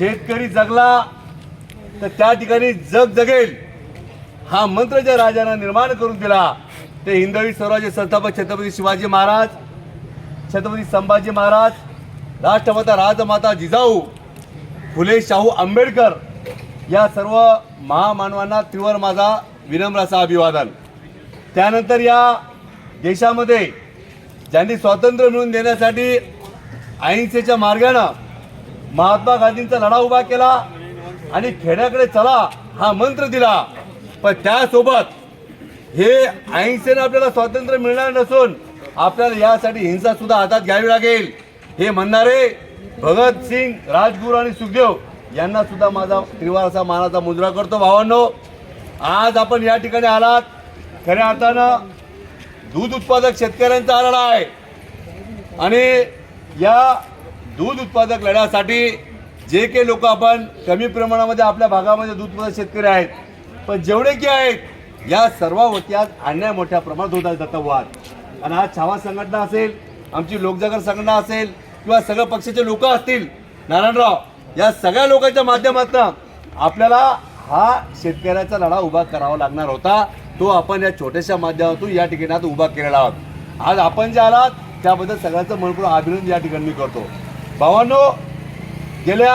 शेतकरी जगला तर त्या ठिकाणी जग जगेल. हा मंत्र ज्या राजानं निर्माण करून दिला ते हिंदवी स्वराज्य संस्थापक छत्रपती शिवाजी महाराज छत्रपती संभाजी महाराज राष्ट्रमाता राजमाता जिजाऊ फुले शाहू आंबेडकर या सर्व महामानवांना तीव्र माझा विनम्र अभिवादन. त्यानंतर या देशामध्ये ज्यांनी स्वातंत्र्य मिळवून देण्यासाठी अहिंसेच्या मार्गानं महात्मा गांधींचा लढा उभा केला आणि खेड्याकडे चला हा मंत्र दिला. पण त्यासोबत हे अहिंसेनं आपल्याला स्वातंत्र्य मिळणार नसून आपल्याला यासाठी हिंसा सुद्धा हातात घ्यावी लागेल. हे म्हणणारे भगत सिंग राजगुरू आणि सुखदेव यांना सुद्धा माझा त्रिवार मानाचा मुजरा करतो भावांनो. आज आपण या ठिकाणी आलात. खऱ्या अर्थानं दूध उत्पादक शेतकऱ्यांचा आराडा आहे. आणि या दूध उत्पादक लढ्यासाठी जे काही लोक आपण कमी प्रमाणामध्ये आपल्या भागामध्ये दूध उत्पादक शेतकरी आहेत. पण जेवढे की आहेत या सर्वावरती आज अन्याय मोठ्या प्रमाणात होत आहे दत्तवाद आणि आज छावा संघटना असेल आमची लोकजागर संघटना असेल किंवा सगळ्या पक्षाचे लोक असतील नारायणराव या सगळ्या लोकांच्या माध्यमातून आपल्याला हा शेतकऱ्याचा लढा उभा करावा लागणार होता. तो आपण या छोट्याशा माध्यमातून या ठिकाणी उभा केलेला आहोत. आज आपण जे आलात त्याबद्दल सगळ्यांचं मनपूर्वक अभिनंदन या ठिकाणी मी करतो. भावांनो गेल्या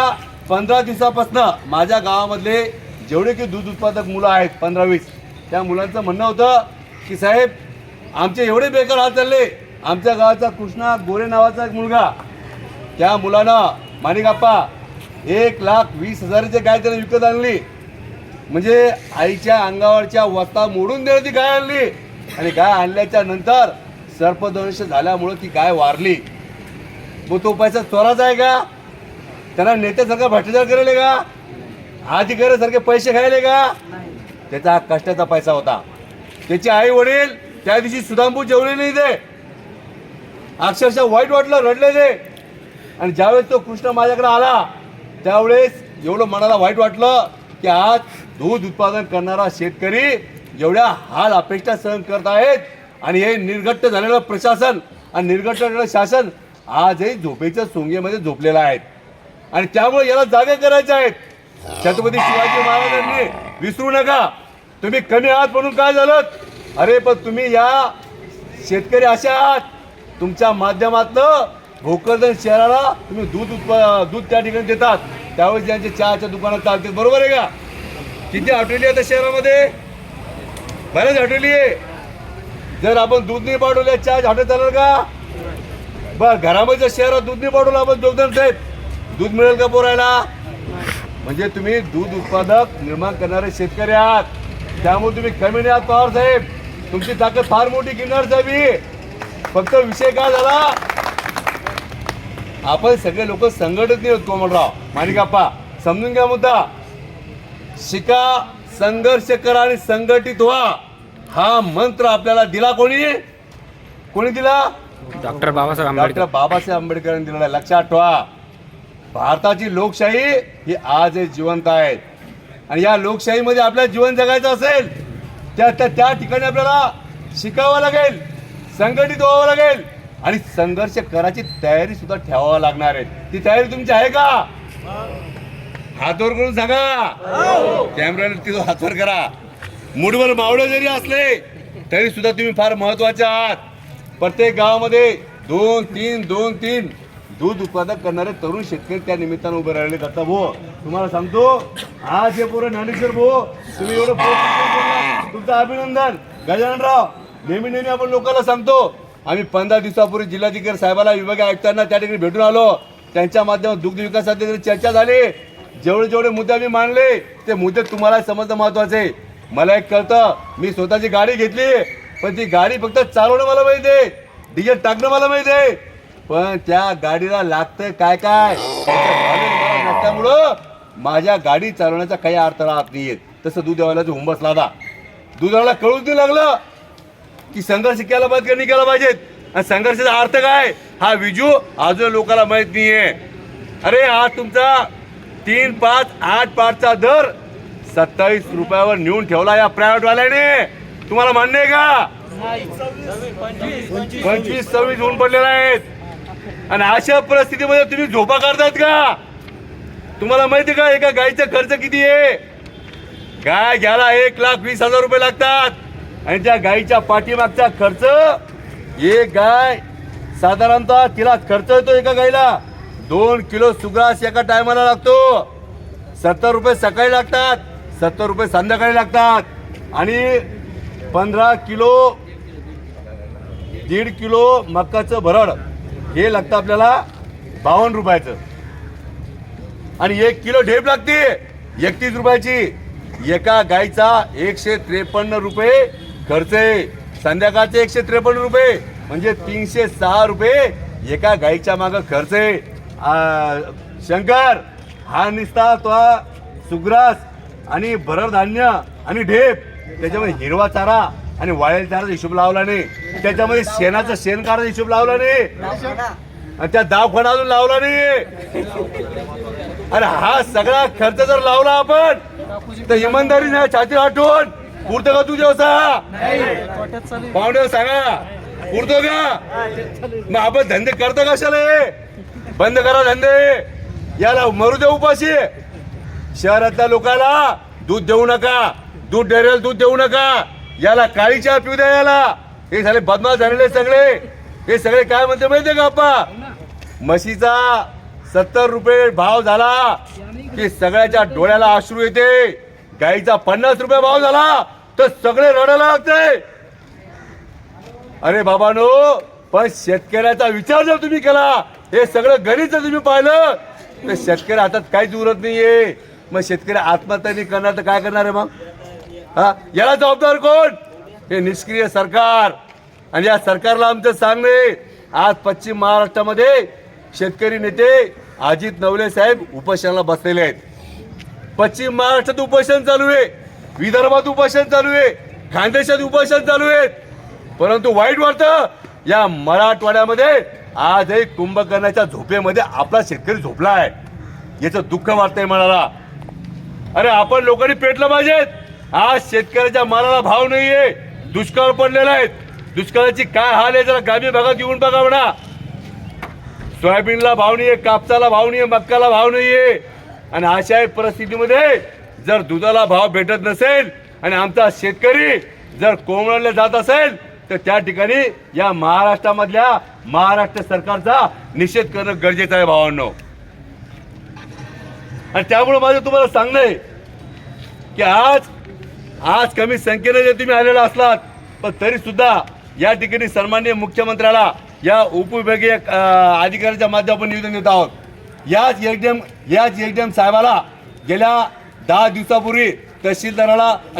पंधरा दिवसापासून माझ्या गावामधले जेवढे की दूध उत्पादक मुलं आहेत पंधरा वीस त्या मुलांचं म्हणणं होतं की साहेब आमचे एवढे बेकार हाल चालले. आमच्या गावाचा कृष्णा गोरे नावाचा एक मुलगा. त्या मुलानं माणिकाप्पा एक लाख वीस हजाराची गाय त्याने विकत आणली. म्हणजे आईच्या अंगावरच्या वस्ता मोडून देण्याची गाय आणली. आणि गाय आणल्याच्या नंतर सर्पदंश झाल्यामुळं ती गाय वारली. मग तो पैसा चोराचा आहे का? त्याला नेत्यासारखा भ्रष्टाचार करेल का? अधिकाऱ्यासारखे पैसे खायले का? त्याचा कष्टाचा पैसा होता. त्याचे आई वडील त्या दिवशी सुदामपूर जेवले नाही ते. अक्षरशः वाईट वाटलं रडले ते. आणि ज्यावेळेस तो कृष्ण माझ्याकडे आला त्यावेळेस एवढं मनाला वाईट वाटलं की आज दूध उत्पादन करणारा शेतकरी एवढ्या हाल अपेक्षा सहन करत आहेत. आणि हे निर्घट्ट झालेलं प्रशासन आणि निर्घट्ट झालेलं शासन आजही झोपेच्या सोंगेमध्ये झोपलेला आहे आणि त्यामुळे याला जागे करायचे आहेत. छत्रपती शिवाजी महाराजांनी विसरू नका. तुम्ही कमी आहात म्हणून काय झालं? अरे पण तुम्ही या शेतकरी असे आहात. तुमच्या माध्यमातलं भोकरदन शहराला तुम्ही दूध उत्प दूध त्या ठिकाणी देतात. त्यावेळेस ज्यांचे चहाच्या दुकानात चालते बरोबर आहे का? किती हॉटेली आहेत त्या शहरामध्ये? बऱ्याच हॉटेली आहे. जर आपण दूध नाही पाठवले चहा हॉटेल चालेल का? बर घरामध्ये शहरात दूध नाही आपण जोगदान साहेब दूध मिळेल का पोरायला? म्हणजे तुम्ही दूध उत्पादक निर्माण करणारे शेतकरी आहात. त्यामुळे तुम्ही कमी नाही आहात पवार साहेब. तुमची ताकद फार मोठी किनार साहेब ही. फक्त विषय काय झाला? आपण सगळे लोक संघटित नाही होत कोमलराव. माणिकाप्पा समजून घ्या मुद्दा. शिका संघर्ष करा आणि संघटित व्हा. हा मंत्र आपल्याला दिला कोणी? कोणी दिला? डॉक्टर बाबासाहेब आंबेडकर. डॉक्टर बाबासाहेब आंबेडकरांनी दिलेला आहे. लक्षात ठेवा. भारताची लोकशाही ही आज जिवंत आहे. आणि या लोकशाहीमध्ये आपल्याला जीवन जगायचं असेल त्या त्या त्या ठिकाणी आपल्याला शिकावं लागेल संघटित व्हावं लागेल. आणि संघर्ष करायची तयारी सुद्धा ठेवावं लागणार आहे. ती तयारी तुमची आहे का? हातवर करून सांगा. कॅमेऱ्याला तिथं हातवर करा. मुठभर मावळे जरी असले तरी सुद्धा तुम्ही फार महत्त्वाचे आहात. प्रत्येक गावामध्ये दोन तीन दोन तीन दूध उत्पादक करणारे तरुण शेतकरी त्या निमित्तानं उभे राहिले. दत्ता भो तुम्हाला सांगतो आज हे पोरं ज्ञानेश्वर भो तुम्ही एवढं तुमचं अभिनंदन. गजाननराव नेहमी नेहमी आपण लोकांना सांगतो आम्ही पंधरा दिवसापूर्वी जिल्हाधिकारी साहेबाला विभागीय आयुक्तांना त्या ठिकाणी भेटून आलो. त्यांच्या माध्यमात दुग्ध विकास चर्चा झाली. जेवढे जेवढे मुद्दे आम्ही मांडले ते मुद्दे तुम्हाला समजणं महत्त्वाचे मला एक कळतं मी स्वतःची गाडी घेतली. पण ती गाडी फक्त चालवणं मला माहिती आहे. डिझेल टाकणं मला माहिती आहे. पण त्या गाडीला लागतंय काय काय? त्यामुळं माझ्या गाडी चालवण्याचा काही अर्थ राहत नाहीये तसं दूध देवायला हुंबस लादा. दुधाला कळूच नाही लागलं की संघर्ष केला पाहिजे का नाही केला पाहिजेत आणि संघर्षाचा अर्थ काय? हा विजू अजून लोकांना माहीत नाहीये. अरे आज तुमचा तीन पाच आठ पाचचा दर सत्तावीस रुपयावर नेऊन ठेवला या प्रायव्हेटवाल्याने वाल्याने. तुम्हाला मान्य आहे का? पंचवीस सव्वीस होऊन पडलेले आहेत. आणि अशा परिस्थितीमध्ये तुम्ही झोपा काढतायत का? तुम्हाला माहिती का एका गायचा खर्च किती आहे? गाय घ्यायला एक लाख वीस हजार रुपये लागतात. आणि त्या गायीच्या पाठीमागचा खर्च एक गाय साधारणतः तिला खर्च येतो एका गायीला. दोन किलो सुग्रास एका टायमाला लागतो. सत्तर रुपये सकाळी लागतात सत्तर रुपये संध्याकाळी लागतात. आणि पंधरा किलो दीड किलो मक्काचं भरड. हे लागतं आपल्याला बावन्न रुपयाचं. आणि एक किलो ढेप लागते एकतीस रुपयाची. एका गायचा एकशे त्रेपन्न रुपये खर्च आहे. संध्याकाळचे एकशे त्रेपन्न रुपये म्हणजे तीनशे सहा रुपये एका गायीच्या मागं खर्च आहे. शंकर हा निस्ता तो सुग्रास आणि भरड धान्य आणि ढेप. त्याच्यामध्ये हिरवा चारा आणि वाळेल चाराचा हिशोब लावला नाही. त्याच्यामध्ये शेणाचा शेण हिशोब लावला नाही. आणि त्या दवाखाना अजून लावला नाही. अरे हा सगळा खर्च जर लावला आपण तर इमानदारी नाही छाती आठवण. पुरतो का तुझ्या व्यवसाय पाहुणे सांगा. पुरतो का? मग आपण धंदे करतो कशाला हे? बंद करा धंदे. याला मरू दे उपाशी. शहरातल्या लोकांना दूध देऊ नका. दूध डेरेल दूध देऊ नका. याला काळी चहा पिऊ द्या याला. हे झाले बदमाश झालेले सगळे. हे सगळे काय म्हणते माहितीये का आपा म्हशीचा सत्तर रुपये भाव झाला की सगळ्याच्या डोळ्याला अश्रू येते. गाईचा पन्नास रुपये भाव झाला तर सगळे रडायला लागते. अरे बाबानो पण शेतकऱ्याचा विचार जर तुम्ही केला हे सगळं गरीब जर तुम्ही पाहिलं तर शेतकरी हातात काहीच उरत नाहीये. मग शेतकरी आत्महत्या करणार तर काय करणार आहे मग? हा? याला जबाबदार कोण? हे निष्क्रिय सरकार. आणि या सरकारला आमचं सांगणे आज पश्चिम महाराष्ट्रामध्ये शेतकरी नेते अजित नवले साहेब उपोषणाला बसलेले आहेत. पश्चिम महाराष्ट्रात उपोषण चालू आहे. विदर्भात उपोषण चालू आहे. खानदेशात उपोषण चालू आहेत. परंतु वाईट वाटतं या मराठवाड्यामध्ये आजही कुंभकर्णाच्या झोपेमध्ये आपला शेतकरी झोपला आहे. याचं दुःख वाटतंय मनाला. अरे आपण लोकांनी पेटलं पाहिजेत. आज शेतकऱ्याच्या मालाला भाव नाहीये. दुष्काळ पडलेला आहे. दुष्काळाची काय हाल आहे जरा ग्रामीण भागात येऊन बघा म्हणा. सोयाबीनला भाव नाहीये कापसाला भाव नाहीये मक्काला भाव नाहीये. आणि अशा परिस्थितीमध्ये जर दुधाला भाव भेटत नसेल आणि आमचा शेतकरी जर कोंबड्याला जात असेल तर त्या ठिकाणी या महाराष्ट्रामधल्या महाराष्ट्र सरकारचा निषेध करणं गरजेचं आहे भावांनो. आणि त्यामुळे माझं तुम्हाला सांगणं आहे की आज आज कमी संख्येने जर तुम्ही आलेला असलात पण तरी सुद्धा या ठिकाणी सन्माननीय मुख्यमंत्र्याला या उपविभागीय अधिकाऱ्याच्या माध्यमातून निवेदन देत आहोत. याच एचडीएम याच एचडीएम साहेबाला गेल्या दहा दिवसापूर्वी तहसीलदाराला